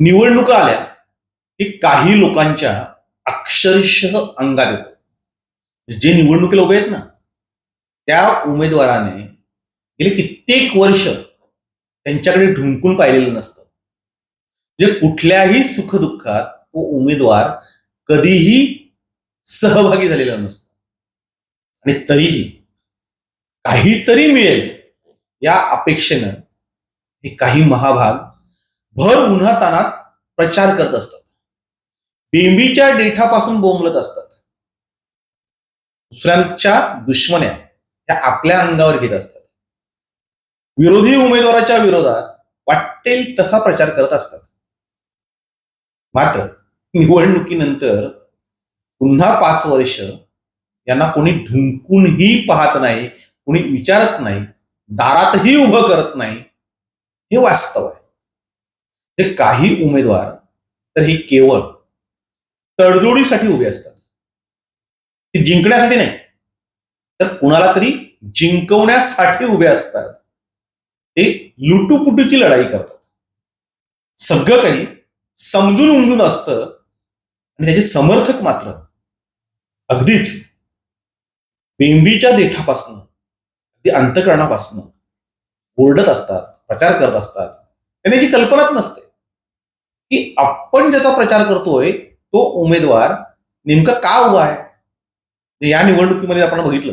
निवडणुका आल्या की काही लोकांच्या अक्षरशः अंगात येतं. म्हणजे जे निवडणुकीला उभे आहेत ना त्या उमेदवाराने गेले कित्येक वर्ष त्यांच्याकडे ढुंकून पाहिलेलं नसतं. म्हणजे कुठल्याही सुखदुःखात तो उमेदवार कधीही सहभागी झालेला नसतो. आणि तरीही काहीतरी मिळेल या अपेक्षेनं हे काही महाभाग भर उन्हातानात प्रचार करत असतात. बेंबीच्या डेठापासून बोंबलत असतात. दुसऱ्यांच्या दुश्मन्या त्या आपल्या अंगावर घेत असतात. विरोधी उमेदवाराच्या विरोधात वाटेल तसा प्रचार करत असतात. मात्र निवडणुकीनंतर पुन्हा पाच वर्ष यांना कोणी ढुंकूनही पाहत नाही कोणी विचारत नाही दारातही उभं करत नाही हे वास्तव आहे. हे काही उमेदवार तर हे केवळ तडजोडीसाठी उभे असतात. ते जिंकण्यासाठी नाही तर कुणाला तरी जिंकवण्यासाठी उभे असतात. ते लुटूपुटूची लढाई करतात. सगळं काही समजून उमजून असतं आणि त्याचे समर्थक मात्र अगदीच बेंबीच्या देठापासून अगदी अंतकरणापासून ओरडत असतात प्रचार करत असतात. त्यांची याची कल्पनाच नसते. की आपण ज्याचा प्रचार करतोय तो उमेदवार नेमका का उभा आहे? या निवडणुकीमध्ये आपण बघितलं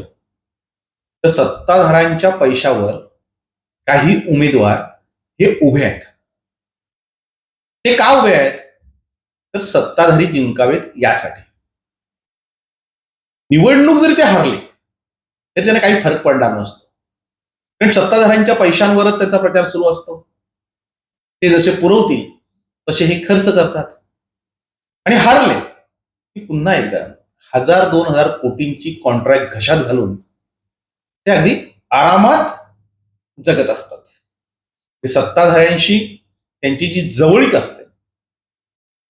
तर सत्ताधाऱ्यांच्या पैशावर काही उमेदवार हे उभे आहेत. ते का उभे आहेत? तर सत्ताधारी जिंकावेत यासाठी. निवडणूक जरी ते हरले तरी त्यांना काही फरक पडणार नसतो. कारण सत्ताधाऱ्यांच्या पैशांवरच त्यांचा प्रचार सुरू असतो. ते जसे पुरवतील तसे हे खर्च करतात. आणि हारले. की पुन्हा एकदा हजार दोन हजार कोटींची कॉन्ट्रॅक्ट घशात घालून ते अगदी आरामात जगत असतात. ते सत्ताधाऱ्यांशी त्यांची जी जवळीक असते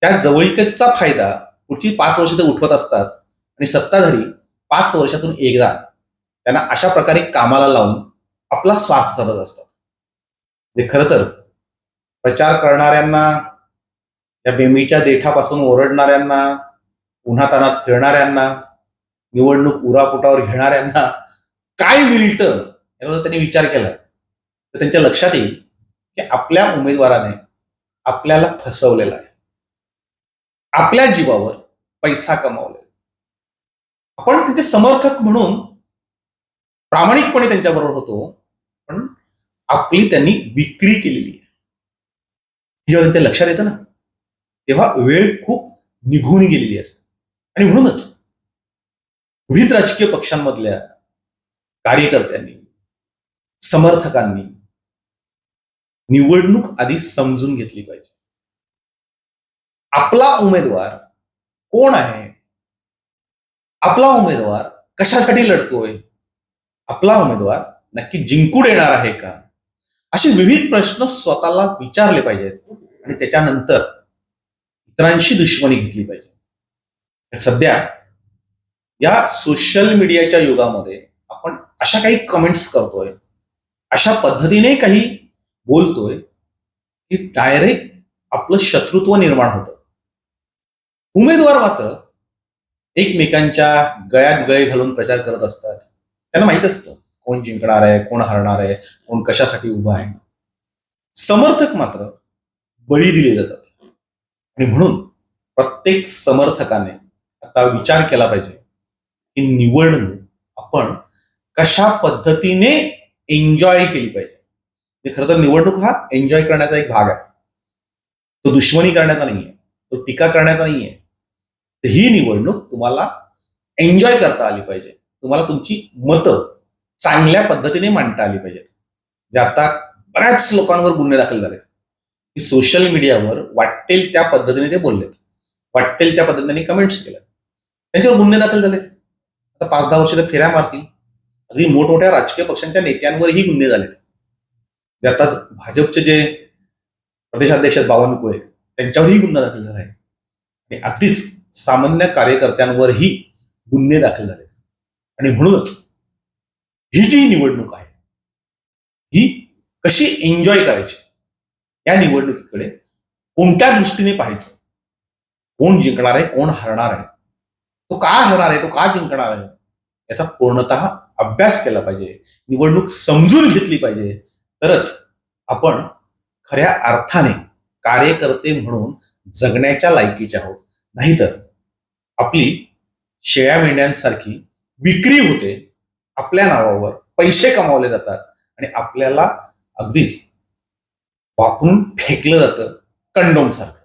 त्या जवळीकेचा फायदा पुढची पाच वर्ष ते उठवत असतात आणि सत्ताधारी पाच वर्षातून एकदा त्यांना अशा प्रकारे कामाला लावून आपला स्वार्थ साधत असतात. जे खरं तर प्रचार करणाऱ्यांना त्या बेमीच्या देठापासून ओरडणाऱ्यांना उन्हातानात खेळणाऱ्यांना निवडणूक उरापुटावर घेणाऱ्यांना काय विलट? याचा त्यांनी विचार केला. तर त्यांच्या लक्षात येईल की आपल्या उमेदवाराने आपल्याला फसवलेला आहे. आपल्या जीवावर पैसा कमावलेला आपण त्यांचे समर्थक म्हणून प्रामाणिकपणे त्यांच्याबरोबर होतो पण आपली त्यांनी विक्री केलेली आहे. जेव्हा त्यांच्या लक्षात येतं ना तेव्हा वेळ खूप निघून गेलेली असते. आणि म्हणूनच विविध राजकीय पक्षांमधल्या कार्यकर्त्यांनी समर्थकांनी निवडणूक आधी समजून घेतली पाहिजे. आपला उमेदवार कोण आहे? आपला उमेदवार कशासाठी लढतोय? आपला उमेदवार नक्की जिंकून येणार आहे का? असे विविध प्रश्न स्वतःला विचारले पाहिजेत. आणि त्याच्यानंतर इतरांशी दुश्मनी घेतली पाहिजे. सध्या या सोशल मीडियाच्या युगामध्ये आपण अशा काही कमेंट्स करतोय अशा पद्धतीने काही बोलतोय की डायरेक्ट आपलं शत्रुत्व निर्माण होतं. उमेदवार मात्र एकमेकांच्या गळ्यात गळे घालून प्रचार करत असतात. त्यांना माहीत असतं कोण जिंकणार आहे कोण हरणार आहे कोण कशासाठी उभा आहे. समर्थक मात्र बळी दिले जातात. आणि म्हणून प्रत्येक समर्थकाने आता विचार केला पाहिजे की निवडणूक आपण कशा पद्धतीने एन्जॉय केली पाहिजे? म्हणजे खरं तर निवडणूक हा एन्जॉय करण्याचा एक भाग आहे. तो दुश्मनी करण्याचा नाहीये तो टीका करण्याचा नाहीये. तर ही निवडणूक तुम्हाला एन्जॉय करता आली पाहिजे. तुम्हाला तुमची मतं चांगल्या पद्धतीने मांडता आली पाहिजेत. म्हणजे आता बऱ्याच लोकांवर गुन्हे दाखल झालेत. की सोशल मीडियावर वाटेल त्या पद्धतीने ते बोललेत. वाटेल त्या पद्धतीने कमेंट्स केल्या त्यांच्यावर गुन्हे दाखल झालेत आता पाच दहा वर्ष तर फेऱ्या मारतील. अगदी मोठमोठ्या राजकीय पक्षांच्या नेत्यांवरही गुन्हे झालेत. जे आता भाजपचे जे प्रदेशाध्यक्ष आहेत बावनकुळे त्यांच्यावरही गुन्हा दाखल झाला आहे. आणि अगदीच सामान्य कार्यकर्त्यांवरही गुन्हे दाखल झालेत. आणि म्हणूनच ही जी निवडणूक आहे ही कशी एन्जॉय करायची? या निवडणुकीकडे कोणत्या दृष्टीने पाहायचं? कोण जिंकणार आहे? कोण हरणार आहे? तो का हरणार आहे? तो का जिंकणार आहे? याचा पूर्णतः अभ्यास केला पाहिजे. निवडणूक समजून घेतली पाहिजे. तरच आपण खऱ्या अर्थाने कार्यकर्ते म्हणून जगण्याच्या लायकीचे आहोत. नाहीतर आपली शेळ्या मेंढ्यांसारखी विक्री होते आपल्या नावावर पैसे कमावले जातात आणि आपल्याला अगदीच वापरून फेकलं जातं कंडोम सारखं